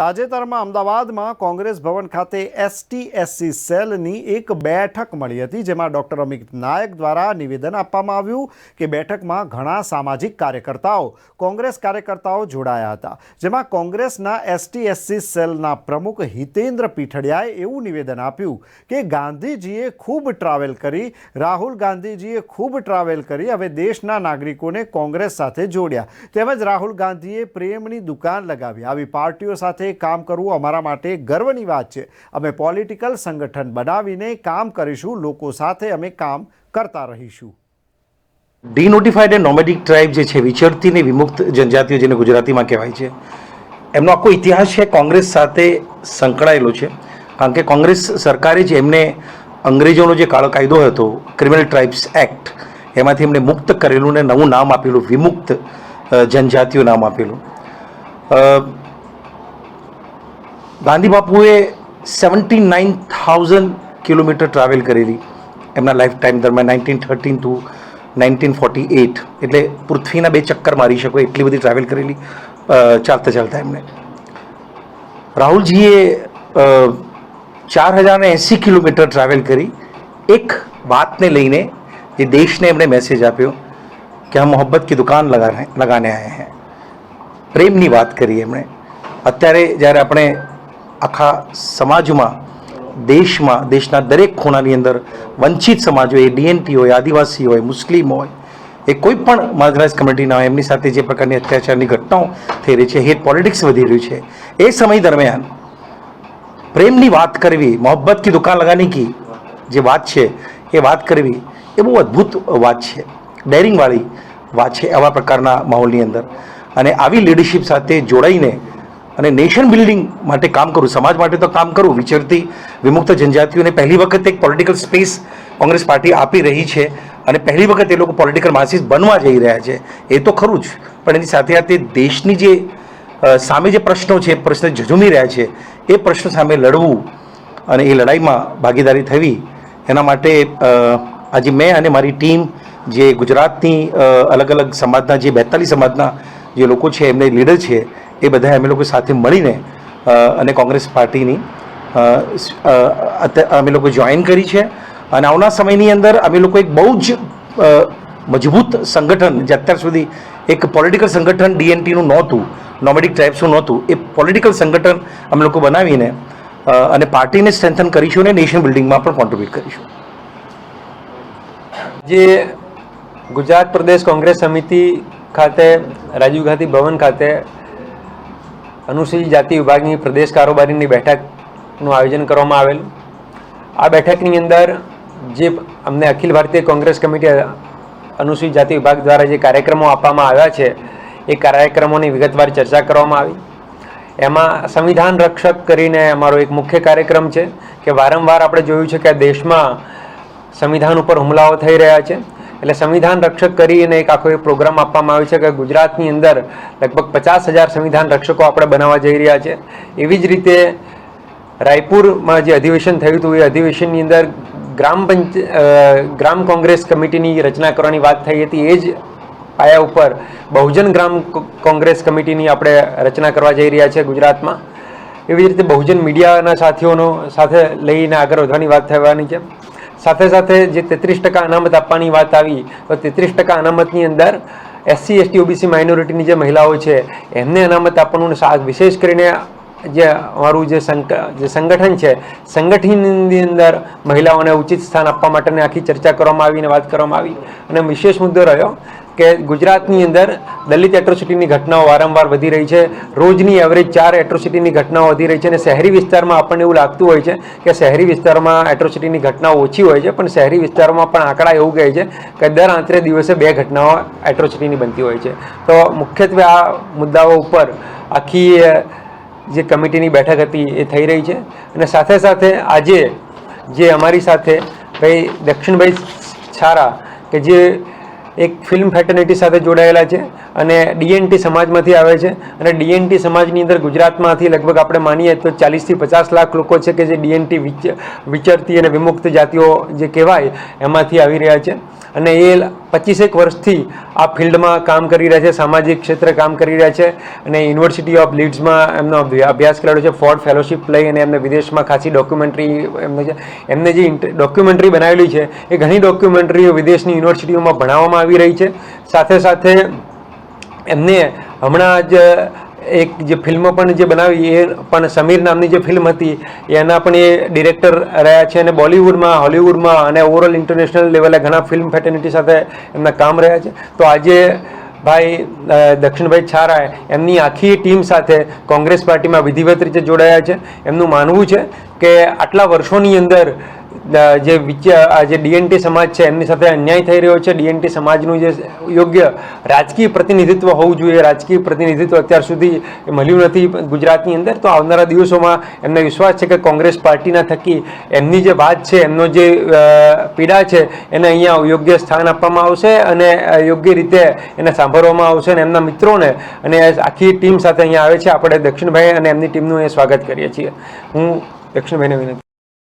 તાજેતરમાં અમદાવાદમાં કોંગ્રેસ ભવન ખાતે એસટી એસસી સેલની એક બેઠક મળી હતી, જેમાં ડૉક્ટર અમિત નાયક દ્વારા નિવેદન આપવામાં આવ્યું કે બેઠકમાં ઘણા સામાજિક કાર્યકર્તાઓ, કોંગ્રેસ કાર્યકર્તાઓ જોડાયા હતા. જેમાં કોંગ્રેસના એસટીએસસી સેલના પ્રમુખ હિતેન્દ્ર પીઠડિયાએ એવું નિવેદન આપ્યું કે ગાંધીજીએ ખૂબ ટ્રાવેલ કરી, રાહુલ ગાંધીજીએ ખૂબ ટ્રાવેલ કરી, હવે દેશના નાગરિકોને કોંગ્રેસ સાથે જોડ્યા. તેમજ રાહુલ ગાંધીએ પ્રેમની દુકાન લગાવી. આવી પાર્ટીઓ સાથે કામ કરવું અમારા માટે ગર્વની વાત છે. અમે પોલિટિકલ સંગઠન બનાવીને કામ કરીશું, લોકો સાથે અમે કામ કરતા રહીશું. ડીનોટિફાઈડ એન્ડ નોમેડિક ટ્રાઇબ જે છે વિચરતી ને વિમુક્ત જનજાતિઓ જેને ગુજરાતીમાં કહેવાય છે, એમનો આખો ઇતિહાસ છે, કોંગ્રેસ સાથે સંકળાયેલો છે. કારણ કે કોંગ્રેસ સરકારે જ એમને અંગ્રેજોનો જે કાળો કાયદો હતો ક્રિમિનલ ટ્રાઇબ્સ એક્ટ એમાંથી એમને મુક્ત કરેલું ને નવું નામ આપેલું, વિમુક્ત જનજાતિઓ નામ આપેલું. ગાંધી બાપુએ seventy nine thousand kilometre travel કરેલી એમના લાઈફ ટાઈમ દરમિયાન nineteen thirteen two nineteen forty eight એટલે પૃથ્વીના બે ચક્કર મારી શકો, એટલી બધી ટ્રાવેલ કરેલી ચાલતા ચાલતા એમને. રાહુલજીએ ચાર હજાર એંસી કિલોમીટર ટ્રાવેલ કરી. એક વાતને લઈને જે દેશને એમણે મેસેજ આપ્યો કે હમ મોહબ્બત કી દુકાન લગા લગાને આયા હૈ. પ્રેમની વાત કરી એમણે. અત્યારે જ્યારે આપણે આખા સમાજમાં, દેશમાં, દેશના દરેક ખૂણાની અંદર વંચિત સમાજ હોય, ડીએનટી હોય, આદિવાસી હોય, મુસ્લિમ હોય, એ કોઈ પણ માર્ગરાજ કમિટીના હોય, એમની સાથે જે પ્રકારની અત્યાચારની ઘટનાઓ થઈ રહી છે હેટ પોલિટિક્સ વધી રહ્યું છે, એ સમય દરમિયાન પ્રેમની વાત કરવી મોહબ્બત કી દુકાન લગાની કી જે વાત છે, એ વાત કરવી, એ બહુ અદ્ભુત વાત છે ડેરિંગવાળી વાત છે, આવા પ્રકારના માહોલની અંદર. અને આવી લીડરશિપ સાથે જોડાઈને અને નેશન બિલ્ડિંગ માટે કામ કરું, સમાજ માટે તો કામ કરું, વિચરતી, વિમુક્ત જનજાતિઓને પહેલી વખત એક પોલિટિકલ સ્પેસ કોંગ્રેસ પાર્ટી આપી રહી છે અને પહેલી વખત એ લોકો પોલિટિકલ માસિસ બનવા જઈ રહ્યા છે. એ તો ખરું જ, પણ એની સાથે સાથે દેશની જે સામે જે પ્રશ્નો છે, પ્રશ્ન ઝઝુમી રહ્યા છે, એ પ્રશ્નો સામે લડવું અને એ લડાઈમાં ભાગીદારી થવી, એના માટે આજે મેં અને મારી ટીમ જે ગુજરાતની અલગ અલગ સમાજના, જે બેતાલીસ સમાજના જે લોકો છે, એમને લીડર છે એ બધા અમે લોકો સાથે મળીને અને કોંગ્રેસ પાર્ટીની અમે લોકો જોઈન કરી છે. અને આવનાર સમયની અંદર અમે લોકો એક બહુ જ મજબૂત સંગઠન, જે અત્યાર સુધી એક પોલિટિકલ સંગઠન ડીએનટીનું નહોતું, નોમેડિક ટ્રાઇબ્સનું નહોતું, એ પોલિટિકલ સંગઠન અમે લોકો બનાવીને અને પાર્ટીને સ્ટ્રેન્થન કરીશું અને નેશન બિલ્ડિંગમાં પણ કોન્ટ્રીબ્યુટ કરીશું. જે ગુજરાત પ્રદેશ કોંગ્રેસ સમિતિ ખાતે, રાજીવ ગાંધી ભવન ખાતે અનુસૂચિત જાતિ વિભાગની પ્રદેશ કારોબારીની બેઠકનું આયોજન કરવામાં આવેલું. આ બેઠકની અંદર જે અમને અખિલ ભારતીય કોંગ્રેસ કમિટી અનુસૂચિત જાતિ વિભાગ દ્વારા જે કાર્યક્રમો આપવામાં આવ્યા છે, એ કાર્યક્રમોની વિગતવાર ચર્ચા કરવામાં આવી. એમાં સંવિધાન રક્ષક કરીને અમારો એક મુખ્ય કાર્યક્રમ છે કે વારંવાર આપણે જોયું છે કે દેશમાં સંવિધાન ઉપર હુમલાઓ થઈ રહ્યા છે. એટલે સંવિધાન રક્ષક કરીને એક આખો એ પ્રોગ્રામ આપવામાં આવ્યો છે કે ગુજરાતની અંદર લગભગ પચાસ હજાર સંવિધાન રક્ષકો આપણે બનાવવા જઈ રહ્યા છે. એવી જ રીતે રાયપુરમાં જે અધિવેશન થયું હતું, એ અધિવેશનની અંદર ગ્રામ પંચ ગ્રામ કોંગ્રેસ કમિટીની રચના કરવાની વાત થઈ હતી. એ જ પાયા ઉપર બહુજન ગ્રામ કોંગ્રેસ કમિટીની આપણે રચના કરવા જઈ રહ્યા છે ગુજરાતમાં. એવી જ રીતે બહુજન મીડિયાના સાથીઓનો સાથે લઈને આગળ વધવાની વાત થવાની છે. સાથે સાથે જે તેત્રીસ ટકા અનામત આપવાની વાત આવી, તો તેત્રીસ ટકા અનામતની અંદર એસસી એસટી ઓબીસી માઇનોરિટીની જે મહિલાઓ છે, એમને અનામત આપવાનું વિશેષ કરીને જે અમારું જે જે સંગઠન છે, સંગઠનની અંદર મહિલાઓને ઉચિત સ્થાન આપવા માટેની આખી ચર્ચા કરવામાં આવી અને વાત કરવામાં આવી. અને વિશેષ મુદ્દો રહ્યો કે ગુજરાતની અંદર દલિત એટ્રોસિટીની ઘટનાઓ વારંવાર વધી રહી છે. રોજની એવરેજ ચાર એટ્રોસિટીની ઘટનાઓ વધી રહી છે અને શહેરી વિસ્તારમાં આપણને એવું લાગતું હોય છે કે શહેરી વિસ્તારમાં એટ્રોસિટીની ઘટનાઓ ઓછી હોય છે, પણ શહેરી વિસ્તારમાં પણ આંકડા એવું કહે છે કે દર આંતરે દિવસે બે ઘટનાઓ એટ્રોસિટીની બનતી હોય છે. તો મુખ્યત્વે આ મુદ્દાઓ ઉપર આખી જે કમિટીની બેઠક હતી એ થઈ રહી છે. અને સાથે સાથે આજે જે અમારી સાથે ભાઈ દક્ષિણભાઈ છારા કે જે એક ફિલ્મ ફેટર્નિટી સાથે જોડાયેલા છે. અને ડીએનટી સમાજમાંથી આવે છે. અને ડીએનટી સમાજની અંદર ગુજરાતમાંથી લગભગ આપણે માનીએ તો ચાલીસથી પચાસ લાખ લોકો છે કે જે ડીએનટી વિચ, વિચરતી અને વિમુક્ત જાતિઓ જે કહેવાય એમાંથી આવી રહ્યા છે. અને એ પચીસેક વર્ષથી આ ફિલ્ડમાં કામ કરી રહ્યા છે, સામાજિક ક્ષેત્રે કામ કરી રહ્યા છે. અને યુનિવર્સિટી ઓફ લીડ્સમાં એમનો અભ્યાસ કરેલો છે, ફોર્ડ ફેલોશિપ લઈ અને એમને વિદેશમાં ખાસી ડોક્યુમેન્ટરી એમને છે એમને જે ડોક્યુમેન્ટરી બનાવેલી છે, એ ઘણી ડોક્યુમેન્ટરીઓ વિદેશની યુનિવર્સિટીઓમાં ભણાવવામાં આવી રહી છે. સાથે સાથે એમને હમણાં જ એક જે ફિલ્મ પણ જે બનાવી, એ પણ સમીર નામની જે ફિલ્મ હતી, એના પણ એ ડિરેક્ટર રહ્યા છે અને બોલિવૂડમાં, હોલિવૂડમાં અને ઓવરઓલ ઇન્ટરનેશનલ લેવલે ઘણા ફિલ્મ ફેટર્નિટી સાથે એમના કામ રહ્યા છે. તો આજે ભાઈ દક્ષિણભાઈ છારાએ એમની આખી ટીમ સાથે કોંગ્રેસ પાર્ટીમાં વિધિવત રીતે જોડાયા છે. એમનું માનવું છે કે આટલા વર્ષોની અંદર જે જે ડીએનટી સમાજ છે, એમની સાથે અન્યાય થઈ રહ્યો છે. ડીએનટી સમાજનું જે યોગ્ય રાજકીય પ્રતિનિધિત્વ હોવું જોઈએ. રાજકીય પ્રતિનિધિત્વ અત્યાર સુધી મળ્યું નથી ગુજરાતની અંદર. તો આવનારા દિવસોમાં એમને વિશ્વાસ છે કે કોંગ્રેસ પાર્ટીના થકી એમની જે વાત છે, એમનો જે પીડા છે, એને અહીંયા યોગ્ય સ્થાન આપવામાં આવશે અને યોગ્ય રીતે એને સાંભળવામાં આવશે અને એમના મિત્રોને અને આખી ટીમ સાથે અહીંયા આવે છે. આપણે દક્ષિણભાઈ અને એમની ટીમનું એ સ્વાગત કરીએ છીએ. હું દક્ષિણભાઈને વિનંતી